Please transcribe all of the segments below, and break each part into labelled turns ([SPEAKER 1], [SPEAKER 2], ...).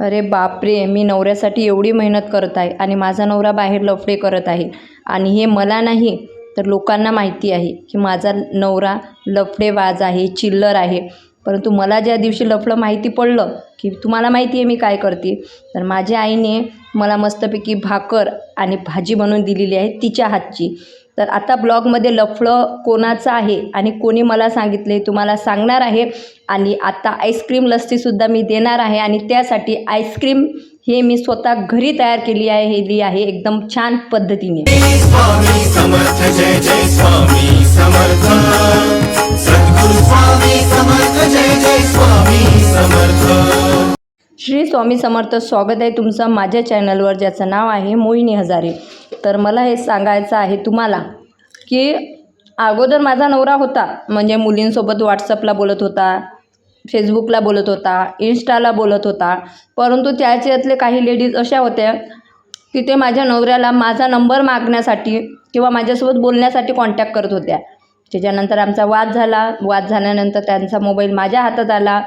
[SPEAKER 1] अरे बापरे मी नवऱ्यासाठी एवढी मेहनत करत आहे आणि माझा नवरा बाहेर लफडे करत आहे आणि हे मला नाही तर लोकांना माहिती आहे की माझा नवरा लफडेबाज आहे चिल्लर आहे. परंतु मला ज्या दिवशी लफडं माहिती पडलं की तुम्हाला माहिती आहे मी काय करते तर माझ्या आईने मला मस्तपैकी भाकर आणि भाजी बनवून दिलेली आहे तिच्या हातची. तर आता ब्लॉगमध्ये लफडं कोणाचं आहे आणि कोणी मला सांगितले तुम्हाला सांगणार आहे आणि आता आईस्क्रीम लस्सीसुद्धा मी देणार आहे आणि त्यासाठी आईस्क्रीम हे मी स्वतः घरी तयार केली आहे हेली आहे एकदम छान पद्धतीने.
[SPEAKER 2] स्वामी. समर्थ. सद्गुरु स्वामी समर्थ जय जय स्वामी समर्थ.
[SPEAKER 1] श्री स्वामी समर्थ स्वागत आहे तुमचं माझ्या चॅनलवर ज्याचं नाव आहे मोहिनी हजारे. तर मला हे सांगायचं आहे तुम्हाला की अगोदर माझा नवरा होता म्हणजे मुलींसोबत व्हॉट्सअपला बोलत होता फेसबुकला बोलत होता इन्स्टाला बोलत होता परंतु त्याच्यातले काही लेडीज अशा होत्या की ते माझ्या नवऱ्याला माझा नंबर मागण्यासाठी किंवा माझ्यासोबत बोलण्यासाठी कॉन्टॅक्ट करत होत्या. त्याच्यानंतर आमचा वाद झाला. वाद झाल्यानंतर त्यांचा मोबाईल माझ्या हातात आला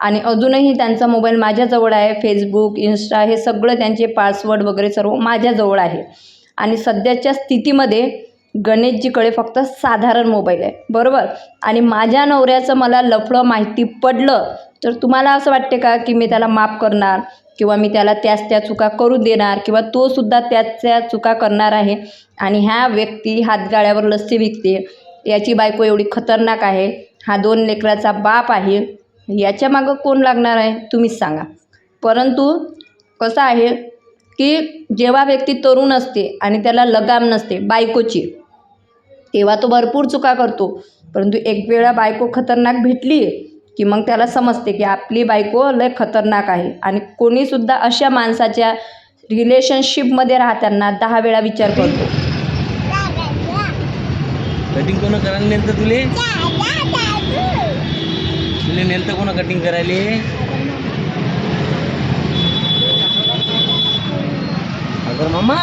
[SPEAKER 1] आणि अजूनही त्यांचा मोबाईल माझ्याजवळ आहे. फेसबुक इन्स्टा हे सगळं त्यांचे पासवर्ड वगैरे सर्व माझ्याजवळ आहे. आणि सध्याच्या स्थितीमध्ये गणेशजीकडे फक्त साधारण मोबाईल आहे. बरोबर? आणि माझ्या नवऱ्याचं मला लफडं माहिती पडलं तर तुम्हाला असं वाटते का की मी त्याला माफ करणार? किंवा मी त्याला त्याच त्या चुका करू देणार किंवा तो सुद्धा त्याच त्या चुका करणार आहे आणि ह्या व्यक्ती हातगाळ्यावर लस्सी विकते याची बायको एवढी खतरनाक आहे हा दोन लेकराचा बाप आहे याच्या मागं कोण लागणार आहे तुम्हीच सांगा. परंतु कसं आहे की जेव्हा व्यक्ती तरुण असते आणि त्याला लगाम नसते बायकोची तेव्हा तो भरपूर चुका करतो. परंतु एक वेळा बायको खतरनाक भेटली की मग त्याला समजते की आपली बायको लय खतरनाक आहे. आणि कोणीसुद्धा अशा माणसाच्या रिलेशनशिपमध्ये राहताना दहा वेळा विचार करतो.
[SPEAKER 3] कटिंग कोण करायला नेलतं तुले? तुले नेलतं कोण कटिंग करायले? अगर मामा.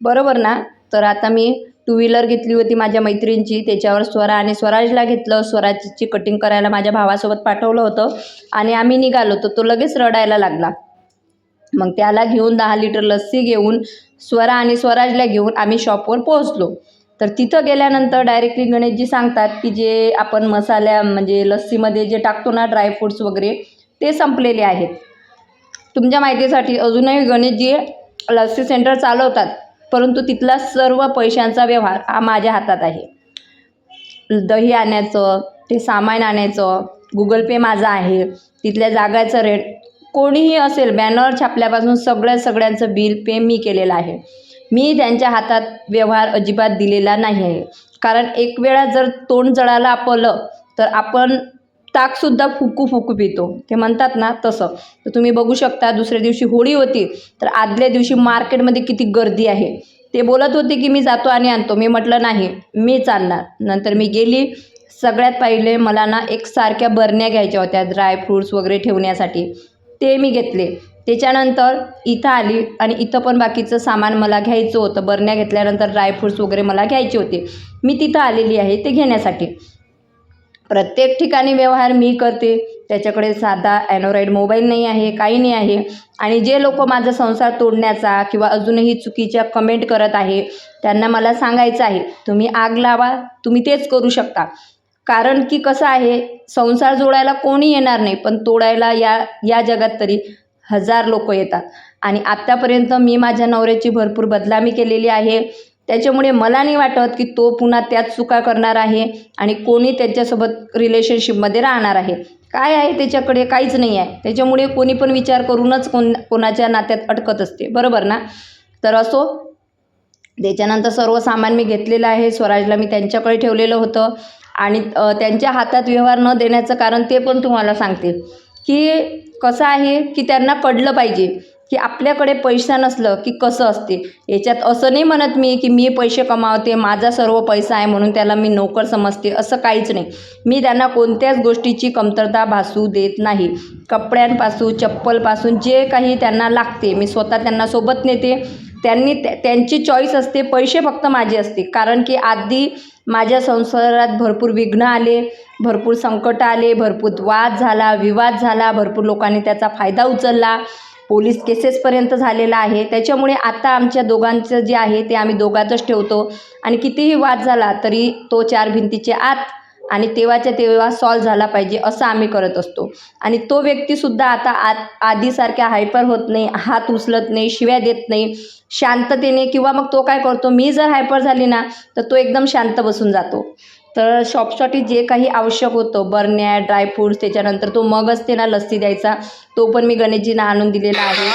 [SPEAKER 1] बरोबर ना? तर आता मी टू व्हीलर घेतली होती माझ्या मैत्रिणीची. त्याच्यावर स्वरा आणि स्वराजला घेतलं. स्वराजची कटिंग करायला माझ्या भावासोबत पाठवलं होतं. आणि आम्ही निघालो. तर तो लगेच रडायला लागला. मग त्याला घेऊन दहा लिटर लस्सी घेऊन स्वरा आणि स्वराजला घेऊन आम्ही शॉपवर पोहोचलो. तर तिथं गेल्यानंतर डायरेक्टली गणेशजी सांगतात की जे आपण मसाल्या म्हणजे लस्सीमध्ये जे टाकतो ना ड्रायफ्रूट्स वगैरे ते संपलेले आहेत. तुमच्या माहितीसाठी अजूनही गणेशजी लस्सी सेंटर चालवतात. परंतु तिथला सर्व पैशांचा व्यवहार हा माझ्या हातात आहे. दही आणायचं ते सामान आणायचं गुगल पे माझा आहे. तिथल्या जागाचं रेट कोणीही असेल बॅनर छापल्यापासून सगळ्या सगळ्यांचं बिल पे मी केलेलं आहे. मी त्यांच्या हातात व्यवहार अजिबात दिलेला नाही आहे. कारण एक वेळा जर तोंड जळायला आपलं तर आपण ताकसुद्धा फुकू फुकू पितो. ते म्हणतात ना तसं. तर तुम्ही बघू शकता दुसऱ्या दिवशी होळी होती तर आदल्या दिवशी मार्केटमध्ये किती गर्दी आहे. ते बोलत होते की मी जातो आणि आणतो. मी म्हटलं नाही मीच आणणार नंतर मी गेली. सगळ्यात पहिले मला ना एक सारख्या बरण्या घ्यायच्या होत्या ड्रायफ्रूट्स वगैरे ठेवण्यासाठी. ते मी घेतले. त्याच्यानंतर इथं आली आणि इथं पण बाकीचं सामान मला घ्यायचं होतं. बरण्या घेतल्यानंतर ड्रायफ्रूट्स वगैरे मला घ्यायचे होते. मी तिथं आलेली आहे ते घेण्यासाठी. प्रत्येक ठिकाणी व्यवहार मी करते. त्याच्याकडे साधा ॲनोराईड मोबाईल नाही आहे काही नाही आहे. आणि जे लोक माझा संसार तोडण्याचा किंवा अजूनही चुकीच्या कमेंट करत आहे त्यांना मला सांगायचं आहे तुम्ही आग लावा तुम्ही तेच करू शकता. कारण की कसं आहे संसार जोडायला कोणी येणार नाही पण तोडायला या या जगात तरी हजार लोक येतात. आणि आत्तापर्यंत मी माझ्या नवऱ्याची भरपूर बदनामी केलेली आहे. त्याच्यामुळे मला नाही वाटत की तो पुन्हा त्याच चुका करणार आहे आणि कोणी त्याच्यासोबत रिलेशनशिपमध्ये राहणार आहे. काय आहे त्याच्याकडे? काहीच नाही आहे. त्याच्यामुळे कोणी पण विचार करूनच कोण कोणाच्या नात्यात अटकत असते. बरोबर ना? तर असो त्याच्यानंतर सर्व सामान मी घेतलेलं आहे. स्वराजला मी त्यांच्याकडे ठेवलेलं होतं. आणि त्यांच्या हातात व्यवहार न देण्याचं कारण ते पण तुम्हाला सांगते की कसं आहे की त्यांना कळलं पाहिजे. की आपल्याकडे पैसा नसलं की कसं असते? याच्यात असं नाही म्हणत मी की मी पैसे कमावते माझा सर्व पैसा आहे म्हणून त्याला मी नोकर समजते असं काहीच नाही. मी त्यांना कोणत्याच गोष्टीची कमतरता भासू देत नाही. कपड्यांपासून चप्पलपासून जे काही त्यांना लागते मी स्वतः त्यांना सोबत नेते. त्यांनी त्या- त्यांची चॉईस असते पैसे फक्त माझे असते. कारण की आधी माझ्या संसारात भरपूर विघ्न आले भरपूर संकट आले भरपूर वाद झाला विवाद झाला भरपूर लोकांनी त्याचा फायदा उचलला. पोलीस केसेसपर्यंत झालेला आहे. त्याच्यामुळे आता आमच्या दोघांचं जे आहे ते आम्ही दोघातच ठेवतो. आणि कितीही वाद झाला तरी तो चार भिंतीच्या आत आणि तेव्हाच्या तेव्हा सॉल्व झाला पाहिजे असं आम्ही करत असतो. आणि तो व्यक्तीसुद्धा आता आत आधीसारख्या हायपर होत नाही हात उचलत नाही शिव्या देत नाही. शांततेने किंवा मग तो काय करतो मी जर हायपर झाली ना तर तो एकदम शांत बसून जातो. तर शॉपसाठी जे काही आवश्यक होतं बरण्या ड्रायफ्रूट्स त्याच्यानंतर तो मग असते ना लस्सी द्यायचा. तो पण मी गणेशजींना आणून दिलेला आहे.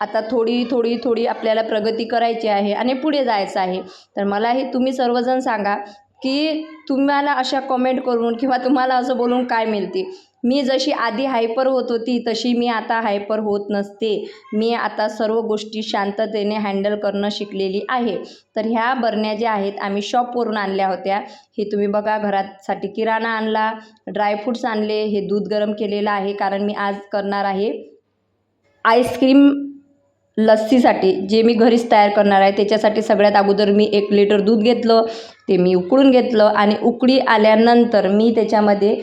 [SPEAKER 1] आता थोडी थोडी थोडी आपल्याला प्रगती करायची आहे आणि पुढे जायचं आहे. तर मला हे तुम्ही सर्वजण सांगा की तुम्हाला अशा कमेंट करून किंवा तुम्हाला असं बोलून काय मिळते मी जशी आधी हायपर होत होती तशी मी आता हायपर होत नसते. मी आता सर्व गोष्टी शांततेने हँडल करणं शिकलेली आहे. तर ह्या बरण्या ज्या आहेत आम्ही शॉपवरून आणल्या होत्या. हे तुम्ही बघा घरासाठी किराणा आणला ड्रायफ्रूट्स आणले हे दूध गरम केलेलं आहे कारण मी आज करणार आहे आईस्क्रीम लस्सीसाठी. जे मी घरीच तयार करणार आहे त्याच्यासाठी सगळ्यात अगोदर मी एक लिटर दूध घेतलं ते मी उकळून घेतलं आणि उकळी आल्यानंतर मी त्याच्यामध्ये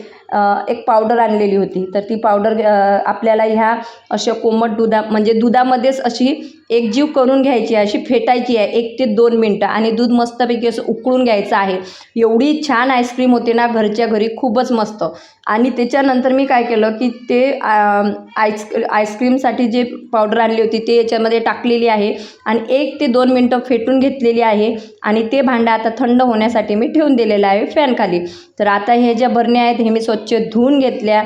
[SPEAKER 1] एक पावडर आणलेली होती. तर ती पावडर आपल्याला ह्या अशा कोमट दुधा म्हणजे दुधामध्येच अशी एकजीव करून घ्यायची आहे अशी फेटायची आहे एक ते दोन मिनटं. आणि दूध मस्तपैकी असं उकळून घ्यायचं आहे. एवढी छान आईस्क्रीम होते ना घरच्या घरी खूपच मस्त. आणि त्याच्यानंतर मी काय केलं की ते अम, आईस आईस्क्रीमसाठी जे पावडर आणली होती ते याच्यामध्ये टाकलेली आहे. आणि एक ते दोन मिनटं फेटून घेतलेली आहे. आणि ते भांडं आता थंड होण्यासाठी मी ठेवून दिलेलं आहे फॅनखाली तर आता हे ज्या बरण्या आहेत हे मी स्वच्छ धुवून घेतल्या.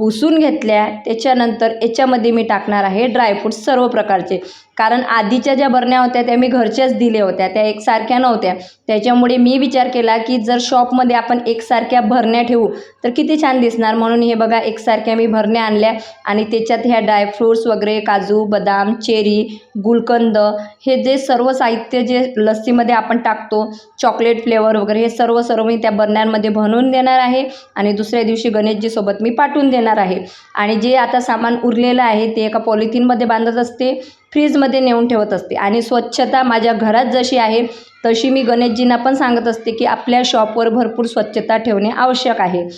[SPEAKER 1] पुसून घेतल्या त्याच्यानंतर याच्यामध्ये मी टाकणार आहे ड्रायफ्रूट्स सर्व प्रकारचे. कारण आधीच्या ज्या बरण्या होत्या त्या मी घरच्याच दिल्या होत्या त्या एकसारख्या नव्हत्या. त्याच्यामुळे मी विचार केला की जर शॉपमध्ये आपण एकसारख्या भरण्या ठेवू तर किती छान दिसणार. म्हणून हे बघा एकसारख्या मी भरण्या आणल्या आणि त्याच्यात ह्या ड्रायफ्रूट्स वगैरे काजू बदाम चेरी गुलकंद हे जे सर्व साहित्य जे लस्सीमध्ये आपण टाकतो चॉकलेट फ्लेवर वगैरे हे सर्व सर्व मी त्या बरण्यांमध्ये बनवून देणार आहे. आणि दुसऱ्या दिवशी गणेशजीसोबत मी पाठवून देणार आहे. आणि जे आता सामान उरलेलं आहे ते एका पॉलिथिनमध्ये बांधत असते फ्रीजमध्ये नेऊन ठेवत असते. आणि स्वच्छता माझ्या घरात जशी आहे तशी मी गणेशजींना पण सांगत असते की आपल्या शॉपवर भरपूर स्वच्छता ठेवणे आवश्यक आहे.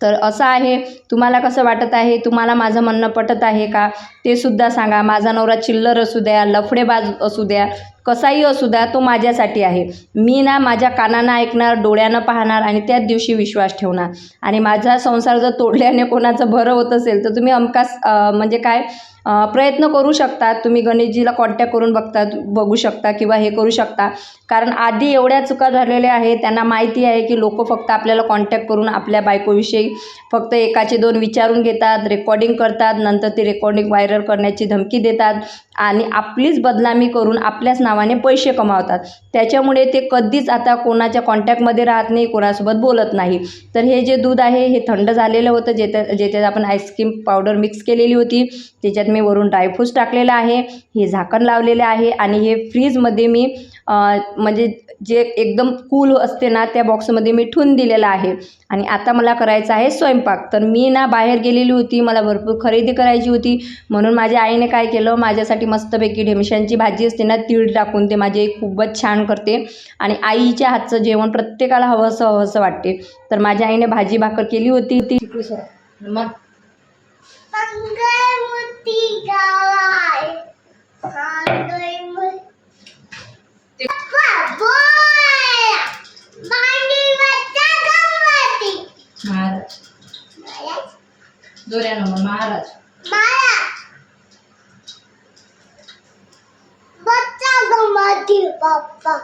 [SPEAKER 1] तर असं आहे. तुम्हाला कसं वाटत आहे? तुम्हाला माझं म्हणणं पटत आहे का? ते सुद्धा सांगा. माझा नवरा चिल्लर असू द्या लफडेबाज असू द्या कसाही असू द्या तो माझ्यासाठी आहे. मी ना माझ्या कानानं ऐकणार डोळ्यानं पाहणार आणि त्याच दिवशी विश्वास ठेवणार. आणि माझा संसार जर तोडल्याने कोणाचं बरं होत असेल तर तुम्ही अमकास म्हणजे काय प्रयत्न करू शकता. तुम्ही गणेशजीला कॉन्टॅक्ट करून बघता बघू शकता किंवा हे करू शकता. कारण आधी एवढ्या चुका झालेल्या आहेत त्यांना माहिती आहे की लोक फक्त आपल्याला कॉन्टॅक्ट करून आपल्या बायकोविषयी फक्त एकाचे दोन विचारून घेतात रेकॉर्डिंग करतात नंतर ते रेकॉर्डिंग व्हायरल करण्याची धमकी देतात आणि आपलीच बदनामी करून आपल्याच नावाने पैसे कमावतात. त्याच्यामुळे ते कधीच आता कोणाच्या कॉन्टॅक्टमध्ये राहत नाही कोणासोबत बोलत नाही. तर हे जे दूध आहे हे थंड झालेलं होतं ज्याच्यात ज्याच्यात आपण आईस्क्रीम पावडर मिक्स केलेली होती. त्याच्यात मी वरून ड्रायफ्रूट्स टाकलेलं आहे हे झाकण लावलेलं आहे आणि हे फ्रीजमध्ये मी म्हणजे जे एकदम कूल असते ना त्या बॉक्समध्ये मी ठेवून दिलेलं आहे. आणि आता मला करायचं आहे स्वयंपाक. तर मी ना बाहेर गेलेली होती मला भरपूर खरेदी करायची होती. म्हणून माझ्या आईने काय केलं माझ्यासाठी मस्तपैकी ढेमशांची भाजी असते ना तीळ टाकून ते माझी आई खूपच छान करते. आणि आईच्या हातचं जेवण प्रत्येकाला हवंसं हवंसं वाटते. तर माझ्या आईने भाजी भाकर केली होती. ती मग?
[SPEAKER 4] गावाय.
[SPEAKER 1] महाराज. दोऱ्यानं महाराज.
[SPEAKER 4] बच्चा गणपती बाप्पा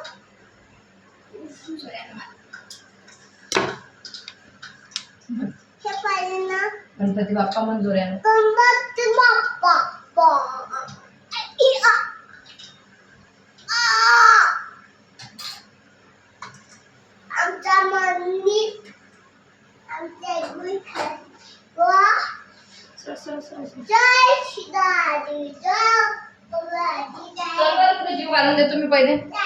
[SPEAKER 4] हे पाहिजे ना
[SPEAKER 1] गणपती बाप्पा मग दोऱ्यानं
[SPEAKER 4] गणपती बाप्पा बा- इ- आ. आ. आमच्या मंदिर आमच्या गुई वा जय शिवाजी जय शिवाजी जय
[SPEAKER 1] जीव घालून देतो मी पहिले.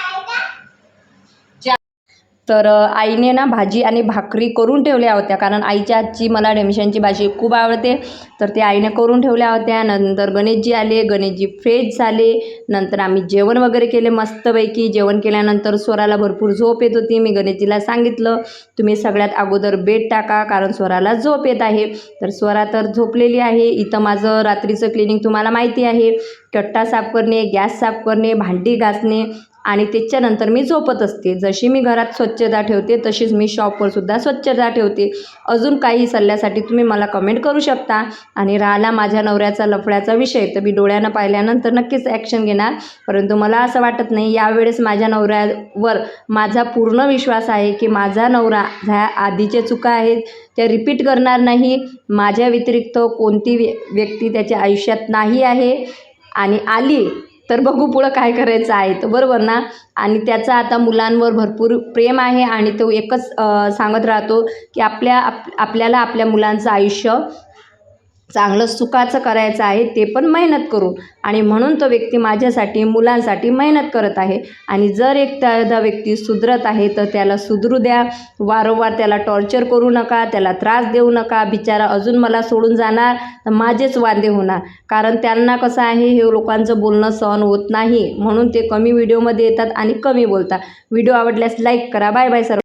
[SPEAKER 1] तर आईने ना भाजी आणि भाकरी करून ठेवल्या होत्या. कारण आईच्या आजची मला ढेमशांची भाजी खूप आवडते. तर ते आईने करून ठेवल्या होत्या. नंतर गणेशजी आले. गणेशजी फ्रेश झाले. नंतर आम्ही जेवण वगैरे केले मस्तपैकी. जेवण केल्यानंतर स्वराला भरपूर झोप येत होती. मी गणेशजीला सांगितलं तुम्ही सगळ्यात अगोदर बेड टाका कारण स्वराला झोप येत आहे. तर स्वरा तर झोपलेली आहे. इथं माझं रात्रीचं क्लिनिंग तुम्हाला माहिती आहे. कट्टा साफ करणे गॅस साफ करणे भांडी घासणे आणि त्याच्यानंतर मी झोपत असते. जशी मी घरात स्वच्छता ठेवते तशीच मी शॉपवर सुद्धा स्वच्छता ठेवते. अजून काही सल्ल्यासाठी तुम्ही मला कमेंट करू शकता. आणि राहिला माझ्या नवऱ्याचा लफड्याचा विषय तर मी डोळ्यानं पाहिल्यानंतर नक्कीच ॲक्शन घेणार. परंतु मला असं वाटत नाही यावेळेस माझ्या नवऱ्यावर माझा पूर्ण विश्वास आहे की माझा नवरा ह्या आधीच्या चुका आहेत त्या रिपीट करणार नाही. माझ्या व्यतिरिक्त कोणती व्य व्यक्ती त्याच्या आयुष्यात नाही आहे. आणि आली तर बघू पुढं काय करायचं आहे. तर बरोबर ना? आणि त्याचा आता मुलांवर भरपूर प्रेम आहे आणि तो एकच सांगत राहतो की आपल्या आप आपल्याला आपल्या मुलांचं आयुष्य चांगलं सुखाचं करायचं आहे ते पण मेहनत करून. आणि म्हणून तो व्यक्ती माझ्यासाठी मुलांसाठी मेहनत करत आहे. आणि जर एक त्या व्यक्ती सुधरत आहे तर त्याला सुधरू द्या. वारंवार त्याला टॉर्चर करू नका त्याला त्रास देऊ नका. बिचारा अजून मला सोडून जाणार तर माझेच वांदे होणार. कारण त्यांना कसं आहे हे लोकांचं बोलणं सहन होत नाही. म्हणून ते कमी व्हिडिओमध्ये येतात आणि कमी बोलतात. व्हिडिओ आवडल्यास लाईक करा. बाय बाय सर्व